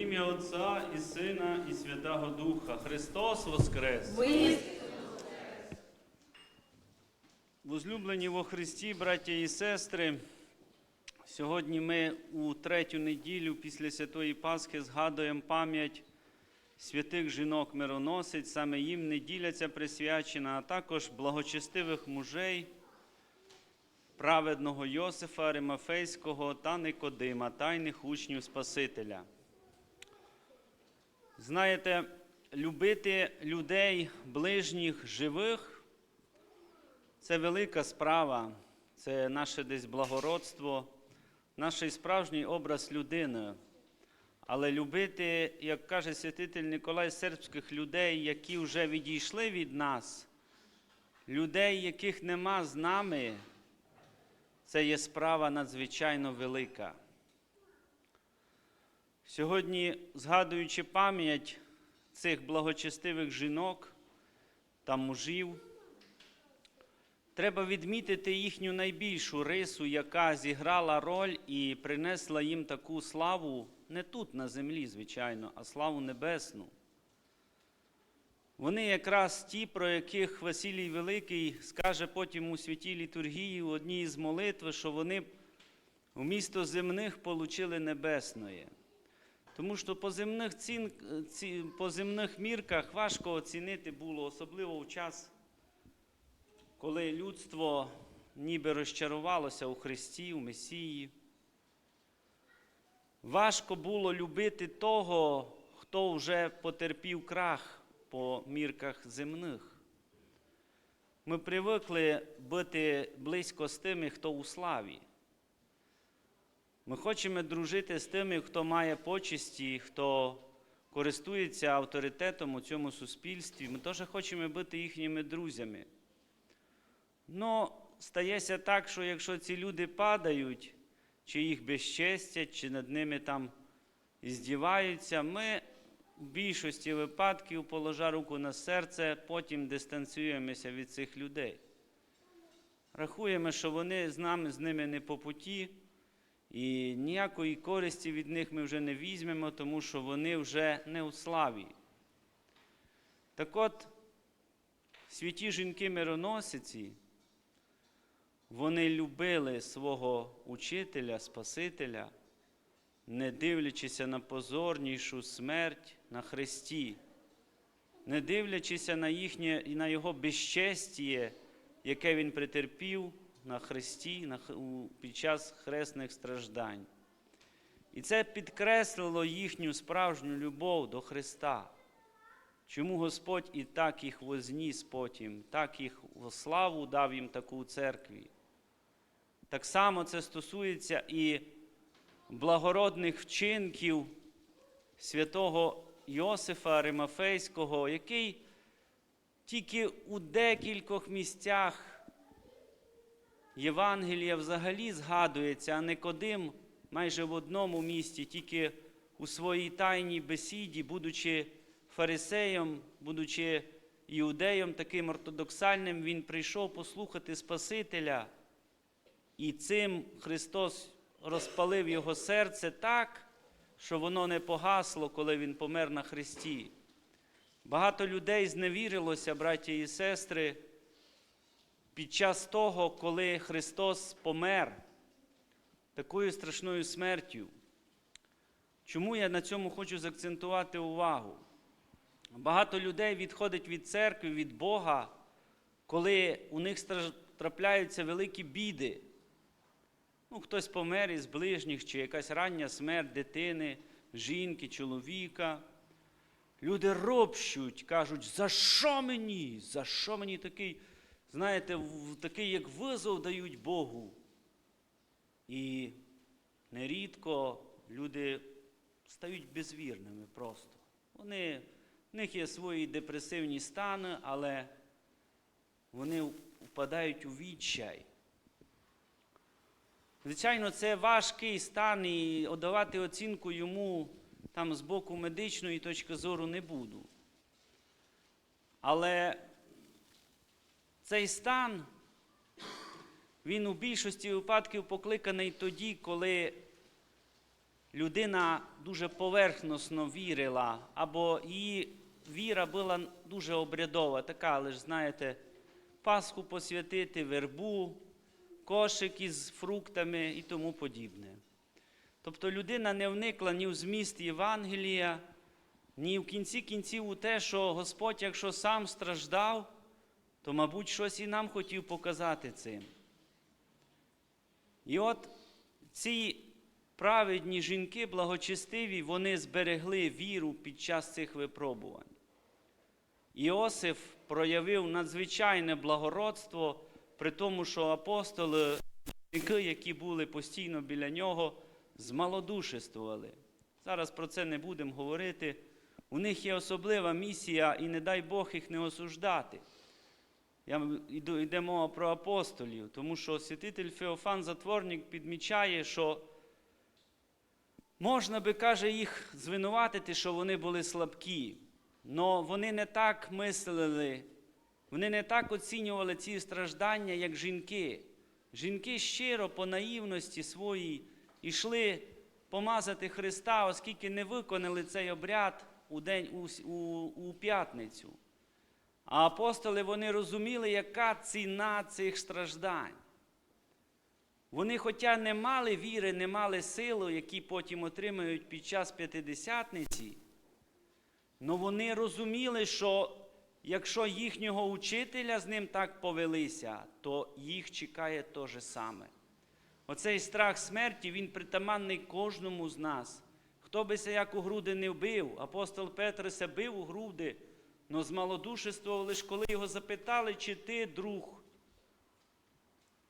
ім'я Отця і Сина, і Святого Духа. Христос Воскрес! Возлюблені во Христі, браття і сестри, сьогодні ми у третю неділю після Святої Пасхи згадуємо пам'ять святих жінок мироносиць, саме їм неділя ця присвячена, а також благочестивих мужей, праведного Йосифа Аримафейського та Никодима, тайних учнів Спасителя. Знаєте, любити людей, ближніх, живих це велика справа, це наше десь благородство, наш справжній образ людини. Але любити, як каже святитель Николай сербських людей, які вже відійшли від нас, людей, яких нема з нами, це є справа надзвичайно велика. Сьогодні, згадуючи пам'ять цих благочестивих жінок та мужів, треба відмітити їхню найбільшу рису, яка зіграла роль і принесла їм таку славу не тут на землі, звичайно, а славу небесну. Вони якраз ті, про яких Василій Великий скаже потім у святій літургії у одній із молитв, що вони у місто земних получили небесної. Тому що по земних, цін, ці, по земних мірках важко оцінити було, особливо в час, коли людство ніби розчарувалося у Христі, у Месії. Важко було любити того, хто вже потерпів крах по мірках земних. Ми привикли бути близько з тими, хто у славі. Ми хочемо дружити з тими, хто має почесті, хто користується авторитетом у цьому суспільстві. Ми теж хочемо бути їхніми друзями. Но стається так, що якщо ці люди падають, чи їх безчестять, чи над ними там здіваються, ми в більшості випадків, положа руку на серце, потім дистанціюємося від цих людей. Рахуємо, що вони з нами з ними не по путі. І ніякої користі від них ми вже не візьмемо, тому що вони вже не у славі. Так от, святі жінки мироносиці, вони любили свого учителя, Спасителя, не дивлячися на позорнішу смерть на Христі, не дивлячися на їхнє і на Його безчестіє, яке Він претерпів на Христі на, під час хресних страждань. І це підкреслило їхню справжню любов до Христа. Чому Господь і так їх возніс потім, так їх славу дав їм таку у церкві. Так само це стосується і благородних вчинків святого Йосифа Римафейського, який тільки у декількох місцях Євангелія взагалі згадується, а Никодим майже в одному місці, тільки у своїй тайній бесіді, будучи фарисеєм, будучи іудеєм, таким ортодоксальним, він прийшов послухати Спасителя, і цим Христос розпалив його серце так, що воно не погасло, коли Він помер на Христі. Багато людей зневірилося, браті і сестри під час того, коли Христос помер такою страшною смертю. Чому я на цьому хочу заакцентувати увагу? Багато людей відходить від церкви, від Бога, коли у них трапляються великі біди. Ну, Хтось помер із ближніх, чи якась рання смерть дитини, жінки, чоловіка. Люди ропщуть, кажуть, за що мені? За що мені такий? Знаєте, такий, як визов дають Богу. І нерідко люди стають безвірними просто. Вони, В них є свої депресивні стани, але вони впадають у відчай. Звичайно, це важкий стан, і давати оцінку йому там з боку медичної точки зору не буду. Але цей стан, він у більшості випадків покликаний тоді, коли людина дуже поверхносно вірила, або її віра була дуже обрядова, така, але ж знаєте, Пасху посвятити, вербу, кошик із фруктами і тому подібне. Тобто людина не вникла ні в зміст Євангелія, ні в кінці кінців у те, що Господь, якщо сам страждав, то, мабуть, щось і нам хотів показати цим. І от ці праведні жінки, благочестиві, вони зберегли віру під час цих випробувань. Іосиф проявив надзвичайне благородство, при тому, що апостоли, які були постійно біля нього, змалодушествували. Зараз про це не будемо говорити. У них є особлива місія, і не дай Бог їх не осуждати. Я йду, йде мова про апостолів, тому що святитель Феофан Затворник підмічає, що можна би, каже, їх звинуватити, що вони були слабкі. але вони не так мислили, вони не так оцінювали ці страждання, як жінки. Жінки щиро по наївності своїй йшли помазати Христа, оскільки не виконали цей обряд у, день, у, у, у п'ятницю. А апостоли вони розуміли, яка ціна цих страждань. Вони, хоча не мали віри, не мали сили, які потім отримають під час п'ятидесятниці, але вони розуміли, що якщо їхнього учителя з ним так повелися, то їх чекає те же саме. Оцей страх смерті, він притаманний кожному з нас. Хто би се як у груди не вбив, апостол Петр се бив у груди, но змалодушествував лише коли його запитали, чи ти друг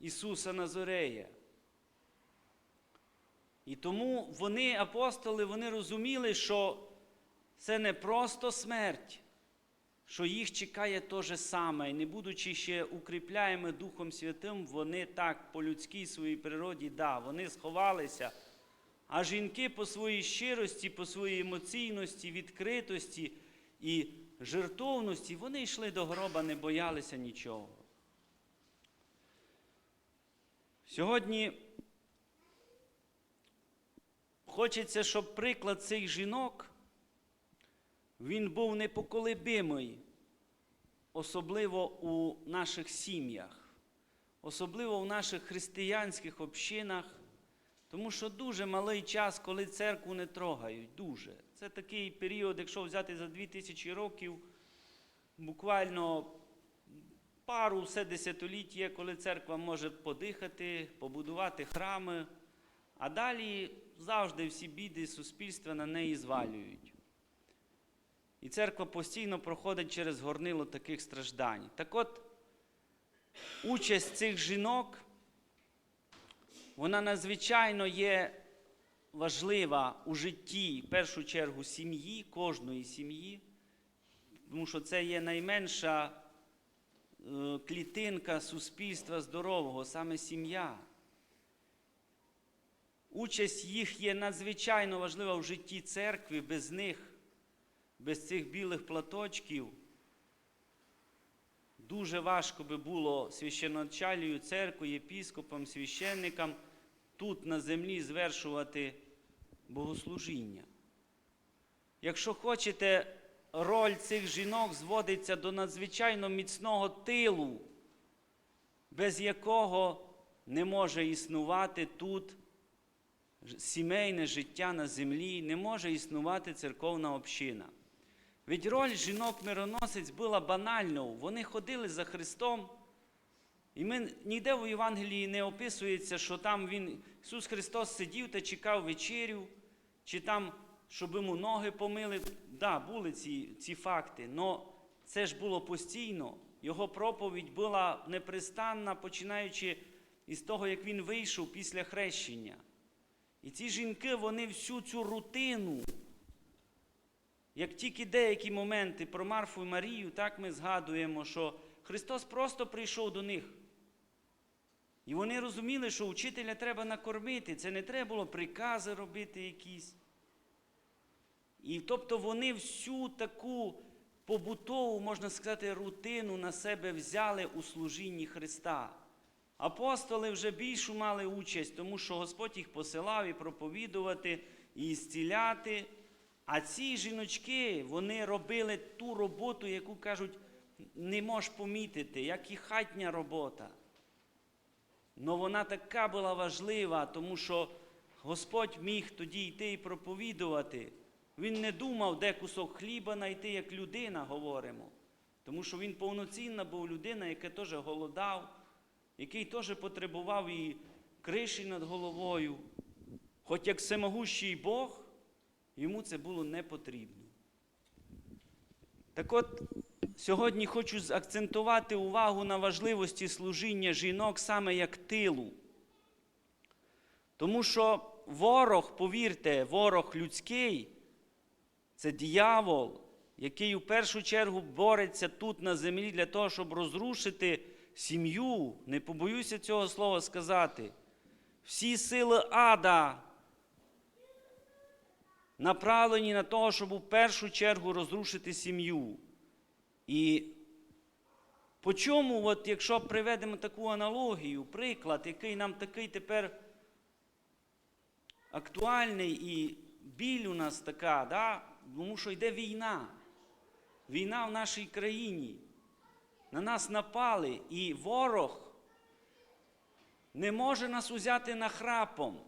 Ісуса Назорея. І тому вони, апостоли, вони розуміли, що це не просто смерть, що їх чекає те же саме. І не будучи ще укріпляємо Духом Святим, вони так по людській своїй природі, да, вони сховалися. А жінки по своїй щирості, по своїй емоційності, відкритості і жертовності, вони йшли до гроба, не боялися нічого. Сьогодні хочеться, щоб приклад цих жінок, він був непоколебимий, особливо у наших сім'ях, особливо в наших християнських общинах, тому що дуже малий час, коли церкву не трогають, дуже. Це такий період, якщо взяти за 2000 років, буквально пару все десятиліть є, коли церква може подихати, побудувати храми, а далі завжди всі біди суспільства на неї звалюють. І церква постійно проходить через горнило таких страждань. Так от, участь цих жінок, вона надзвичайно є важлива у житті, в першу чергу, сім'ї, кожної сім'ї, тому що це є найменша е, клітинка суспільства здорового, саме сім'я. Участь їх є надзвичайно важлива в житті церкви, без них, без цих білих платочків. Дуже важко би було священачалію церкви, єпіскопам, священникам тут на землі звершувати богослужіння. Якщо хочете, роль цих жінок зводиться до надзвичайно міцного тилу, без якого не може існувати тут сімейне життя на землі, не може існувати церковна община. Ведь роль жінок-мироносець була банальною. Вони ходили за Христом. І ми ніде в Євангелії не описується, що там він, Ісус Христос сидів та чекав вечерю, чи там, щоб йому ноги помили. Так, да, були ці, ці факти, але це ж було постійно. Його проповідь була непрестанна, починаючи із того, як він вийшов після хрещення. І ці жінки, вони всю цю рутину, як тільки деякі моменти про Марфу і Марію, так ми згадуємо, що Христос просто прийшов до них. І вони розуміли, що учителя треба накормити. Це не треба було прикази робити якісь. І тобто вони всю таку побутову, можна сказати, рутину на себе взяли у служінні Христа. Апостоли вже більшу мали участь, тому що Господь їх посилав і проповідувати, і зціляти. А ці жіночки, вони робили ту роботу, яку кажуть, не можеш помітити, як і хатня робота. Но вона така була важлива, тому що Господь міг тоді йти і проповідувати. Він не думав, де кусок хліба знайти, як людина говоримо. Тому що він повноцінна був людина, яка теж голодав, який теж потребував і криші над головою. Хоч як всемогущий Бог, йому це було не потрібно. Так от, сьогодні хочу акцентувати увагу на важливості служіння жінок саме як тилу. Тому що ворог, повірте, ворог людський це диявол, який у першу чергу бореться тут на землі для того, щоб розрушити сім'ю. Не побоюся цього слова сказати. Всі сили ада направлені на те, щоб у першу чергу розрушити сім'ю. І по чому, от якщо приведемо таку аналогію, приклад, який нам такий тепер актуальний і біль у нас така, да? тому що йде війна. Війна в нашій країні. На нас напали, і ворог не може нас узяти нахрапом.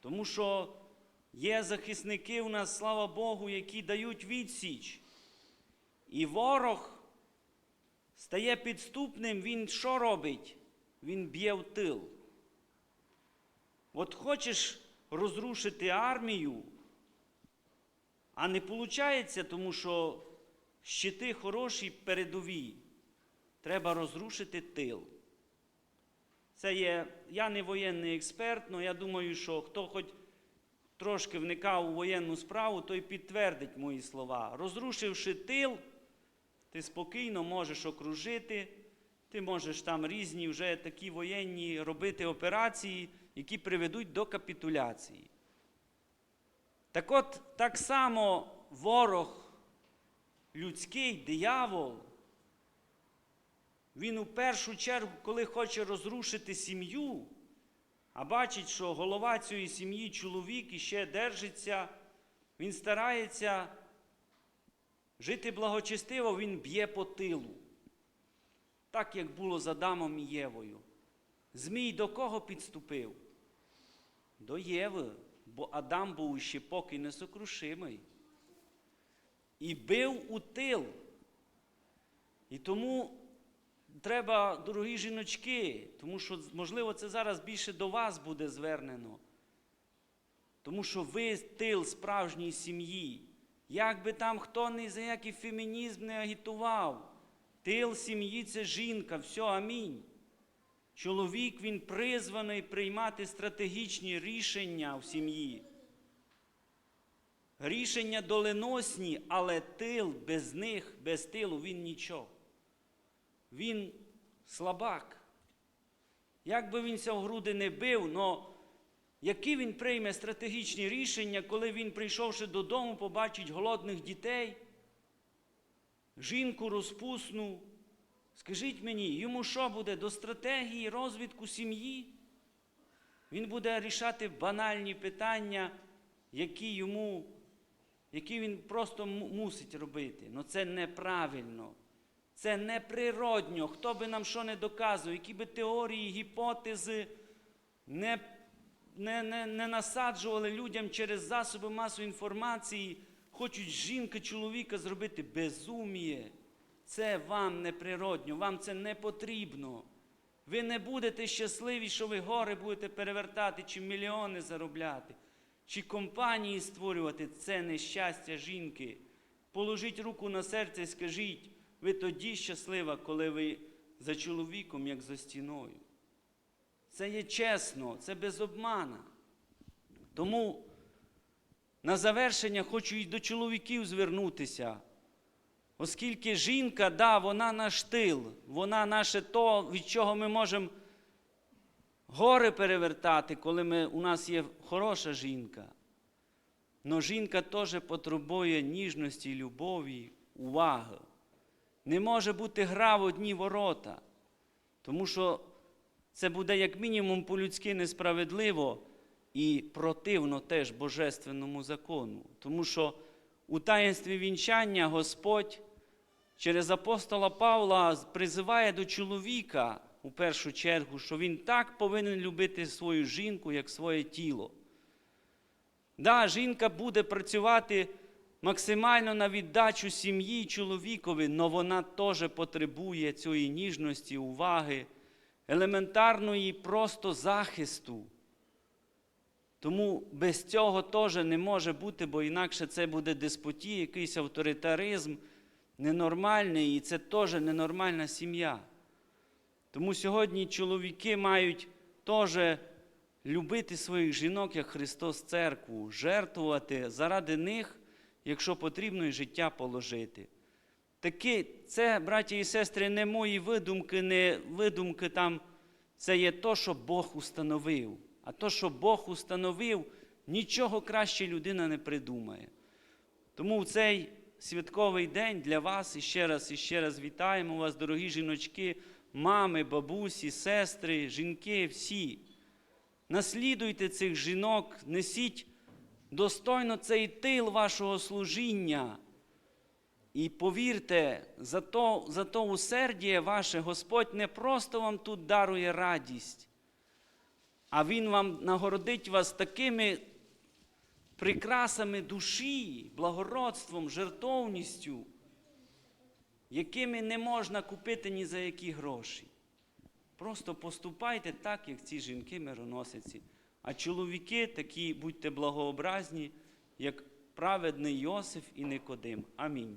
Тому що є захисники у нас, слава Богу, які дають відсіч. І ворог стає підступним, він що робить? Він б'є в тил. От хочеш розрушити армію, а не виходить, тому що щити хороші передові. Треба розрушити тил. Це є, я не воєнний експерт, але я думаю, що хто хоч трошки вникав у воєнну справу, той підтвердить мої слова. Розрушивши тил, ти спокійно можеш окружити, ти можеш там різні вже такі воєнні робити операції, які приведуть до капітуляції. Так от, так само ворог людський, диявол, він у першу чергу, коли хоче розрушити сім'ю, а бачить, що голова цієї сім'ї, чоловік іще держиться, він старається жити благочестиво, він б'є по тилу. Так як було з Адамом і Євою. Змій до кого підступив? До Єви, бо Адам був ще поки несокрушимий. І бив у тил. І тому треба, дорогі жіночки, тому що, можливо, це зараз більше до вас буде звернено. Тому що ви тил справжньої сім'ї. Як би там хто ні за який фемінізм не агітував, тил сім'ї це жінка, все, амінь. Чоловік він призваний приймати стратегічні рішення в сім'ї. Рішення доленосні, але тил без них, без тилу він нічого. Він слабак. Як би він в груди не бив, але які він прийме стратегічні рішення, коли він, прийшовши додому, побачить голодних дітей, жінку розпусну, скажіть мені, йому що буде до стратегії розвитку сім'ї? Він буде рішати банальні питання, які йому, які він просто мусить робити. Ну це неправильно. Це неприродньо. Хто би нам що не доказував, які би теорії, гіпотези не не, не, не насаджували людям через засоби масової інформації, хочуть жінка, чоловіка зробити безуміє. Це вам неприродньо, вам це не потрібно. Ви не будете щасливі, що ви гори будете перевертати, чи мільйони заробляти, чи компанії створювати. Це нещастя жінки. Положіть руку на серце і скажіть, ви тоді щаслива, коли ви за чоловіком, як за стіною. Це є чесно, це без обмана. Тому на завершення хочу і до чоловіків звернутися. Оскільки жінка, да, вона наш тил, вона наше то, від чого ми можемо гори перевертати, коли ми, у нас є хороша жінка. Но жінка теж потребує ніжності, любові, уваги. Не може бути гра в одні ворота, тому що це буде як мінімум по-людськи несправедливо. і противно теж божественному закону. Тому що у таїнстві вінчання Господь через апостола Павла призиває до чоловіка у першу чергу, що він так повинен любити свою жінку, як своє тіло. Да, жінка буде працювати максимально на віддачу сім'ї чоловікові, але вона теж потребує цієї ніжності, уваги, елементарної просто захисту. Тому без цього теж не може бути, бо інакше це буде деспотія, якийсь авторитаризм ненормальний, і це теж ненормальна сім'я. Тому сьогодні чоловіки мають теж любити своїх жінок, як Христос церкву, жертвувати заради них, якщо потрібно, і життя положити. Таки, це, браті і сестри, не мої видумки, не видумки там, це є то, що Бог установив. А то, що Бог установив, нічого краще людина не придумає. Тому в цей святковий день для вас іще раз, іще раз вітаємо вас, дорогі жіночки, мами, бабусі, сестри, жінки, всі. Наслідуйте цих жінок, несіть достойно цей тил вашого служіння. І повірте, за то, за то усердіє ваше Господь не просто вам тут дарує радість, а Він вам нагородить вас такими прикрасами душі, благородством, жертовністю, якими не можна купити ні за які гроші. Просто поступайте так, як ці жінки мироносиці. А чоловіки такі будьте благообразні, як праведний Йосиф і Никодим. Амінь.